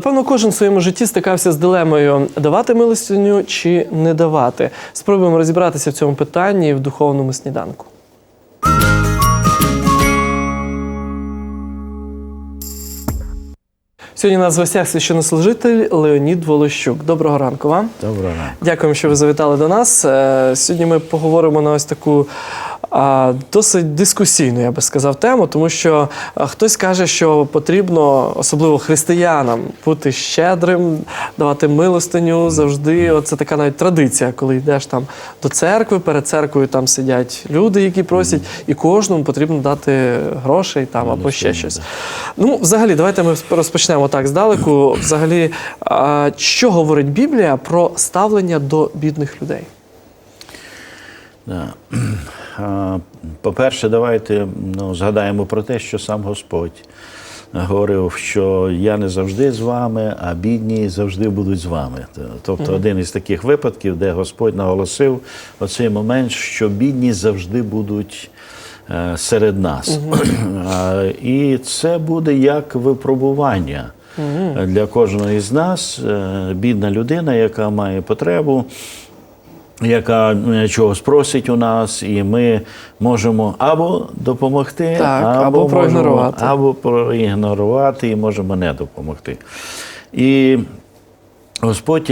Напевно, кожен в своєму житті стикався з дилемою давати милостиню чи не давати. Спробуємо розібратися в цьому питанні в духовному сніданку. Сьогодні у нас в гостях священнослужитель Леонід Волощук. Доброго ранку вам. Доброго. ранку. Дякуємо, що ви завітали до нас. Е, Сьогодні ми поговоримо на ось таку досить дискусійну, я би сказав, тему, тому що а, хтось каже, що потрібно, особливо християнам, бути щедрим, давати милостиню завжди. Оце така навіть традиція, коли йдеш там до церкви, перед церквою там сидять люди, які просять, і кожному потрібно дати грошей там або ще щось. Ну, взагалі, давайте ми розпочнемо так здалеку. Взагалі, що говорить Біблія про ставлення до бідних людей? По-перше, давайте ну, згадаємо про те, що сам Господь говорив, що я не завжди з вами, а бідні завжди будуть з вами. Тобто один із таких випадків, де Господь наголосив оцей момент, що бідні завжди будуть е, серед нас. А, І це буде як випробування. Для кожного із нас Е, бідна людина, яка має потребу, яка чого спросить у нас, і ми можемо або допомогти, Так, або або проігнорувати. або проігнорувати, і можемо не допомогти. І Господь,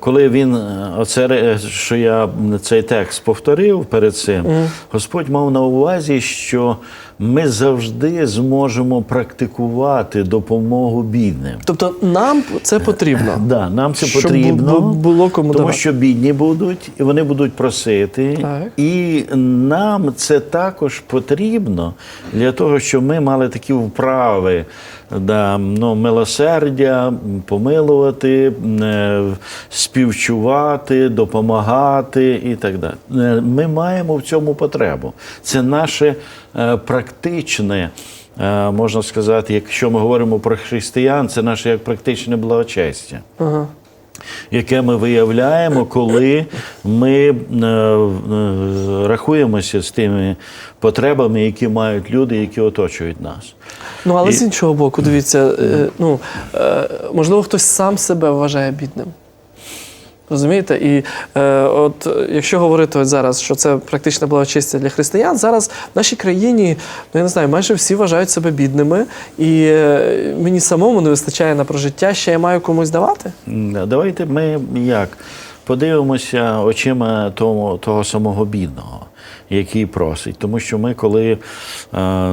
коли він е, оце, що я цей текст повторив перед цим, Господь мав на увазі, що ми завжди зможемо практикувати допомогу бідним. Тобто нам це потрібно. Да, нам це Щоб потрібно, було кому тому давати. що бідні будуть, і вони будуть просити. Так. І нам це також потрібно для того, щоб ми мали такі вправи, да, ну, милосердя, помилувати, е, співчувати, допомагати і так далі. Е, Ми маємо в цьому потребу. Це наше е, практичне. Можна сказати, якщо ми говоримо про християн, це наше як практичне благочестя Ага. Яке ми виявляємо, коли ми е, е, рахуємося з тими потребами, які мають люди, які оточують нас. Ну, але І- з іншого боку, дивіться, е, ну, можливо, хтось сам себе вважає бідним. Розумієте? І е, от якщо говорити от зараз, що це практичне благочестя для християн, зараз в нашій країні, ну я не знаю, майже всі вважають себе бідними, і е, мені самому не вистачає на прожиття, ще я маю комусь давати. Давайте ми як подивимося очима того, того самого бідного, який просить. Тому що ми, коли е,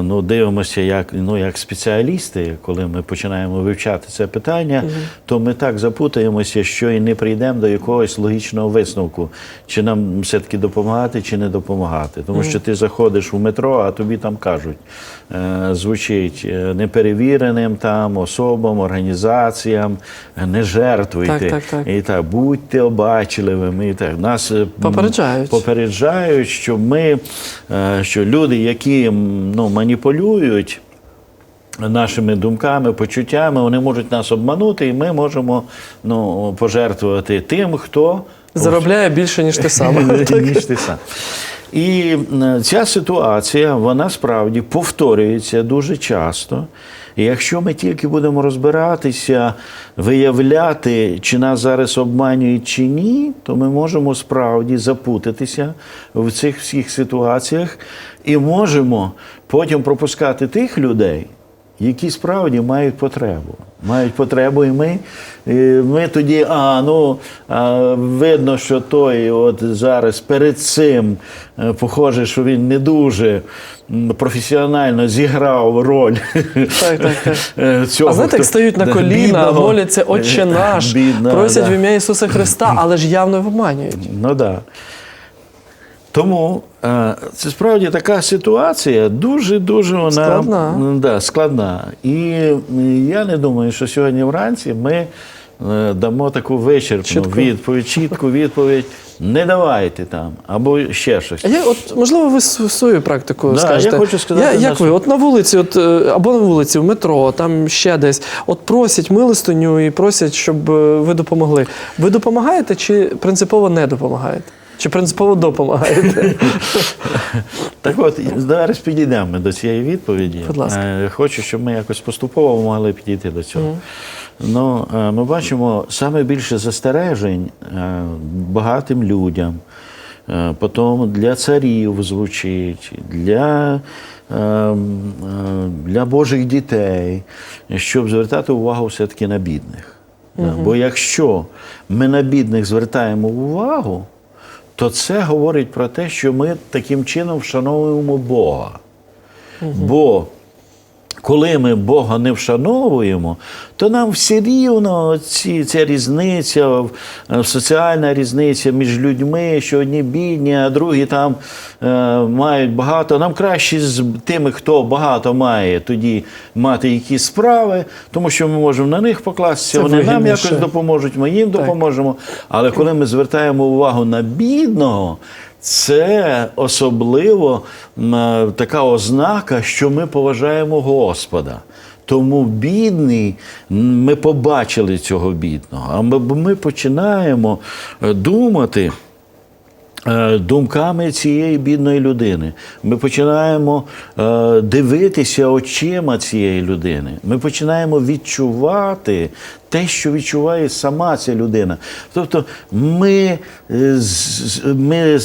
ну, дивимося як, ну, як спеціалісти, коли ми починаємо вивчати це питання, то ми так запутаємося, що і не прийдемо до якогось логічного висновку, чи нам все-таки допомагати, чи не допомагати. Тому що ти заходиш у метро, а тобі там кажуть, е, звучить е, неперевіреним там особам, організаціям, не жертвуйте. Так, так, так. І так, будьте обачливими. І так. Нас Попереджають. попереджають, що ми, е, що люди, які ну, маніпулюють. Нашими думками, почуттями, вони можуть нас обманути, і ми можемо ну, пожертвувати тим, хто Заробляє більше, ніж ти сам. ніж ти сам. І е, ця ситуація, вона справді повторюється дуже часто. І якщо ми тільки будемо розбиратися, виявляти, чи нас зараз обманюють чи ні, то ми можемо справді запутатися в цих всіх ситуаціях і можемо потім пропускати тих людей, які справді мають потребу. Мають потребу, і ми, і ми тоді, а ну а, видно, що той от зараз перед цим е, похоже, що він не дуже професіонально зіграв роль Так, так, так. е, цього. А знаєте, як стають на коліна, бідного, моляться Отче наш, бідного, просять да. в ім'я Ісуса Христа, але ж явно обманюють. Ну так. Да. Тому це справді така ситуація дуже-дуже вона Складна. Да, складна. І я не думаю, що сьогодні вранці ми е, дамо таку вичерпну Чітку. відповідь, чітку відповідь. Не давайте там, або ще щось. А я, от, можливо, ви свою практику Да, скажете. я хочу сказати Я, як нас- ви, от на вулиці, от, е, або на вулиці, в метро, там ще десь, от просять милостиню і просять, щоб е, ви допомогли. Ви допомагаєте чи принципово не допомагаєте? Чи принципово допомагаєте? Так от, зараз підійдемо до цієї відповіді. Будь ласка. Е, Хочу, щоб ми якось поступово могли підійти до цього. Ну, е, ми бачимо саме більше застережень е, багатим людям. Потім для царів звучить, для, е, м, е, для Божих дітей, щоб звертати увагу все-таки на бідних. Да, Бо якщо ми на бідних звертаємо увагу, то це говорить про те, що ми таким чином вшановуємо Бога. Бо коли ми Бога не вшановуємо, то нам все рівно ці, ця різниця, е, соціальна різниця між людьми, що одні бідні, а другі там е, мають багато. Нам краще з тими, хто багато має, тоді мати якісь справи, тому що ми можемо на них покластися, Це вони нам якось допоможуть, ми їм допоможемо. Але коли ми звертаємо увагу на бідного, це особливо е, така ознака, що ми поважаємо Господа. Тому бідний, ми побачили цього бідного. А ми, ми починаємо е, думати. Е, Думками цієї бідної людини. Ми починаємо е, дивитися очима цієї людини. Ми починаємо відчувати те, що відчуває сама ця людина. Тобто ми, е, ми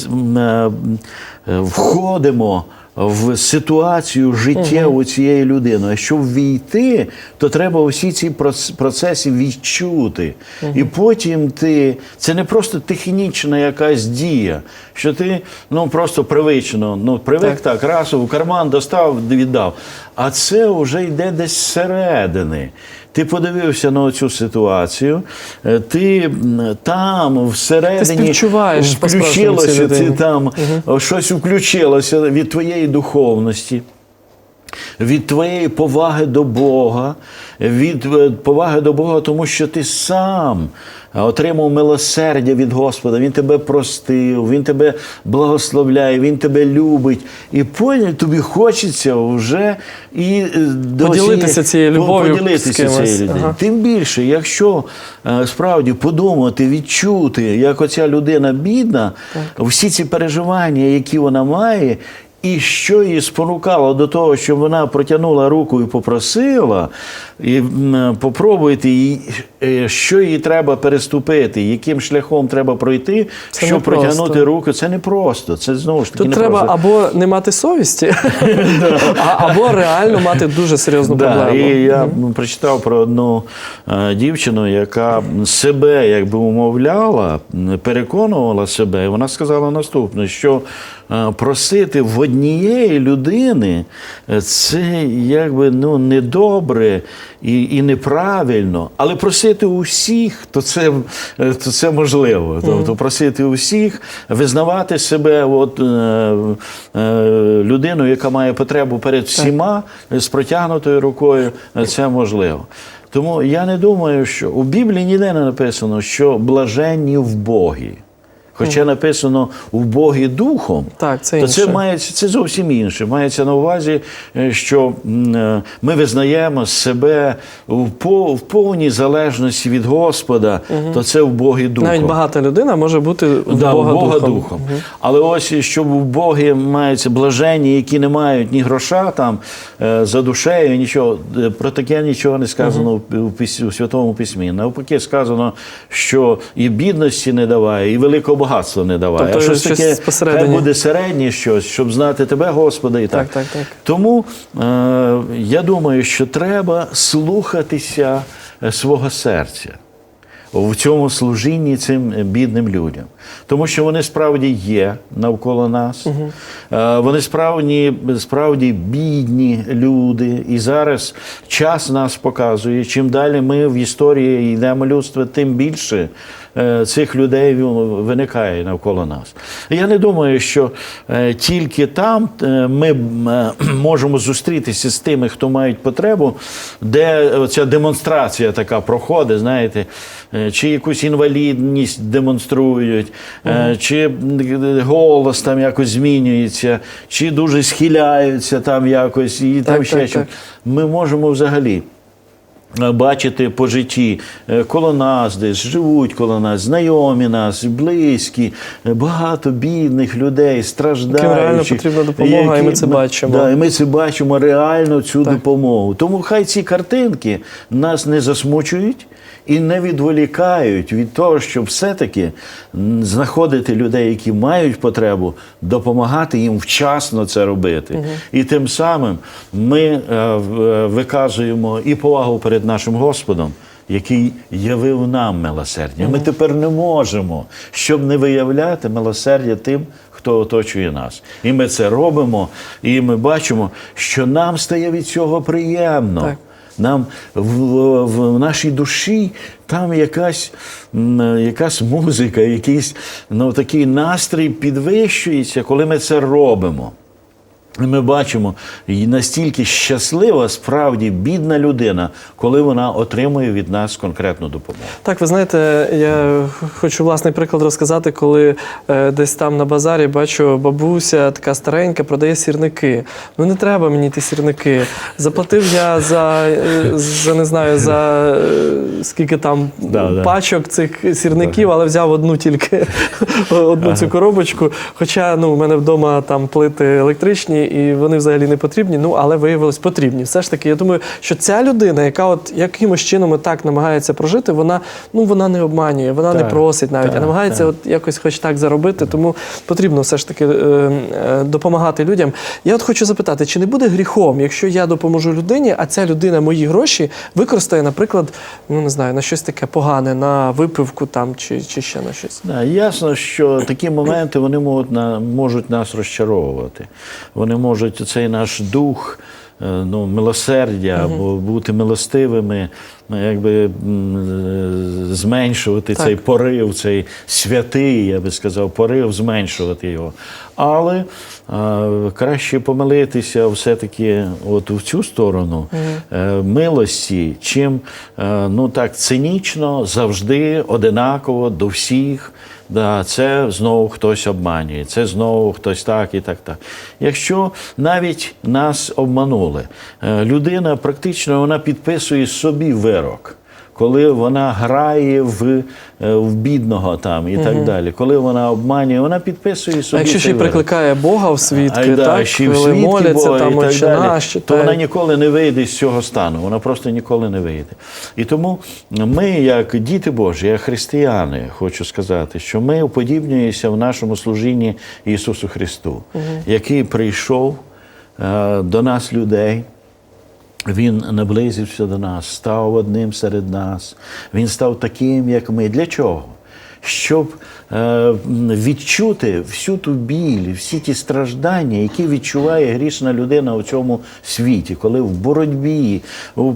входимо в ситуацію життєву цієї людини. А щоб війти, то треба усі ці процеси відчути. І потім ти це не просто технічна якась дія, що ти ну просто привично, ну привик так, раз у карман достав, віддав. А це вже йде десь зсередини. Ти подивився на цю ситуацію, е, ти там всередині співчуваєш включилося, ти там о, щось включилося від твоєї духовності. Від твоєї поваги до Бога, від е, поваги до Бога, тому що ти сам отримав милосердя від Господа, Він тебе простив, Він тебе благословляє, Він тебе любить. І потім тобі хочеться вже і е, Поділитися цією любов'ю поділитися цією людиною. Ага. Тим більше, якщо е, справді подумати, відчути, як оця людина бідна, всі ці переживання, які вона має. І що її спонукало до того, щоб вона протягнула руку і попросила, і попробуйте, е, що їй треба переступити, яким шляхом треба пройти, Це щоб протягнути руку. Це не просто. Це знову ж таки Тут не треба просто. або не мати совісті, або реально мати дуже серйозну проблему. і я прочитав про одну е, дівчину, яка себе якби умовляла, переконувала себе, і вона сказала наступне: що е, просити в однієї людини це якби ну недобре і, і неправильно, але просити у всіх, то це, е, то це можливо. Тобто просити у всіх, визнавати себе от, е, е, людиною, яка має потребу перед всіма з протягнутою рукою, е, це можливо. Тому я не думаю, що у Біблії ніде не написано, що блаженні в Богі. Хоча написано в Богі духом, Так, це то це мається це зовсім інше. Мається на увазі, е, що е, ми визнаємо себе в повній залежності від Господа, то це в Богі духом. Навіть багата людина може бути Да, Бога, духом. духом. Але ось щоб у Богі мається блаженні, які не мають ні гроша там е, за душею, нічого. Про таке нічого не сказано в- у, пис- у Святому Письмі. Навпаки, сказано, що і бідності не даває, і великого багатства не даває. Тобто а щось щось таке посередині. хай буде середнє щось, щоб знати тебе, Господа, і так. Так, так, так. Тому е, я думаю, що треба слухатися е, свого серця в цьому служінні цим бідним людям. Тому що вони справді є навколо нас. Е, Вони справді, справді бідні люди. І зараз час нас показує, чим далі ми в історії йдемо людства, тим більше е, цих людей виникає навколо нас. Я не думаю, що е, тільки там е, ми е, можемо зустрітися з тими, хто мають потребу, де ця демонстрація така проходить, знаєте, е, чи якусь інвалідність демонструють, е, чи голос там якось змінюється, чи дуже схиляються там якось, і там ще так, щось. так. Ми можемо взагалі е, бачити по житті е, коло нас десь, живуть коло нас, знайомі нас, близькі, е, багато бідних людей, страждаючих. реально потрібна допомога, і ми це бачимо. Да, і ми це бачимо реально цю допомогу. Тому хай ці картинки нас не засмучують і не відволікають від того, щоб все-таки знаходити людей, які мають потребу, допомагати їм вчасно це робити. І тим самим ми е, е, виказуємо і повагу перед нашим Господом. Який явив нам милосердя. Ми тепер не можемо, щоб не виявляти милосердя тим, хто оточує нас. І ми це робимо, і ми бачимо, що нам стає від цього приємно. Так. Нам в, в нашій душі там якась, якась музика, якийсь ну, такий настрій підвищується, коли ми це робимо. Ми бачимо, і настільки щаслива справді бідна людина, коли вона отримує від нас конкретну допомогу. Так, ви знаєте, я хочу власний приклад розказати, коли е, десь там на базарі бачу бабуся така старенька, продає сірники. Ну не треба мені ті сірники. Заплатив я за, е, за не знаю, за е, скільки там Да, да. пачок цих сірників, але взяв одну тільки одну цю коробочку. Хоча ну, у мене вдома там плити електричні, і вони взагалі не потрібні, ну але виявилось потрібні. Все ж таки, я думаю, що ця людина, яка от якимось чином так намагається прожити, вона ну вона не обманює, вона не просить навіть, а намагається так. от якось хоч так заробити. Тому потрібно все ж таки е, е, допомагати людям. Я от хочу запитати, чи не буде гріхом, якщо я допоможу людині, а ця людина мої гроші використає, наприклад, ну не знаю, на щось таке погане, на випивку там чи, чи ще на щось. Да, ясно, що такі моменти вони можуть, на, можуть нас розчаровувати. Вони можуть цей наш дух е, ну, милосердя або бути милостивими, ну, якби зменшувати Так. цей порив, цей святий, я би сказав, порив, зменшувати його. Але е, краще помилитися все-таки от в цю сторону е, милості, чим ну так цинічно завжди одинаково до всіх. Да, це знову хтось обманює, це знову хтось так і так. так. Якщо навіть нас обманули, е, людина практично вона підписує собі вирок. Коли вона грає в, е, в бідного там і так далі, коли вона обманює, вона підписує собі. А якщо ще й прикликає Бога в свідки, Ай, да, так, ще коли свідки моляться, Бога там і так «Отче далі, наш» то читає. вона ніколи не вийде з цього стану. Вона просто ніколи не вийде. І тому ми, як діти Божі, як християни, хочу сказати, що ми уподібнюємося в нашому служінні Ісусу Христу, який прийшов е, до нас людей. Він наблизився до нас, став одним серед нас. Він став таким, як ми. Для чого? Щоб е, відчути всю ту біль, всі ті страждання, які відчуває грішна людина у цьому світі, коли в боротьбі, у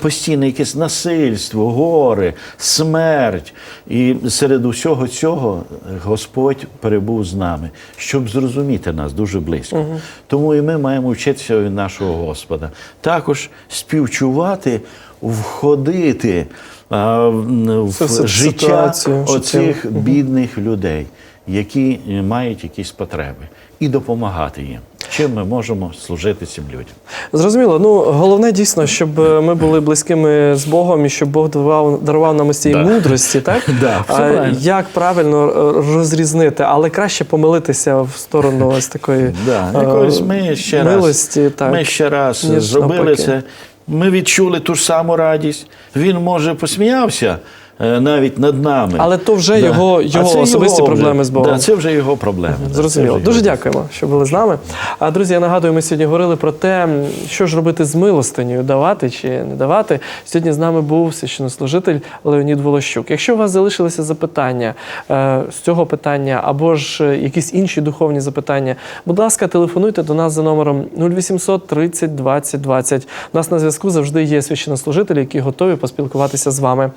постійне якесь насильство, горе, смерть. І серед усього цього Господь перебув з нами, щоб зрозуміти нас дуже близько. Тому і ми маємо вчитися від нашого Господа. Також співчувати, входити в все в життя оцих бідних людей, які мають якісь потреби, і допомагати їм. Чим ми можемо служити цим людям? Зрозуміло. Ну головне дійсно, щоб е, ми були близькими з Богом і щоб Бог дарував, дарував нам ось цієї Да. мудрості, так? Да, А, правильно. як правильно е, розрізнити, але краще помилитися в сторону ось такої Да, е, ми ще милості. раз, Так. ми ще раз зробили навпаки. це. Ми відчули ту ж саму радість. Він може посміявся навіть над нами. Але то вже його- його особисті вже- проблеми з Богом. Да, це вже його проблеми. Зрозуміло. Дуже його. дякуємо, що були з нами. А друзі, я нагадую, ми сьогодні говорили про те, що ж робити з милостинею, давати чи не давати. Сьогодні з нами був священнослужитель Леонід Волощук. Якщо у вас залишилися запитання е, з цього питання або ж е, якісь інші духовні запитання, будь ласка, телефонуйте до нас за номером 0800 30 20 20. У нас на зв'язку завжди є священнослужителі, які готові поспілкуватися з вами.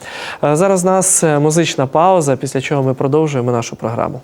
Зараз у нас е, музична пауза, після чого ми продовжуємо нашу програму.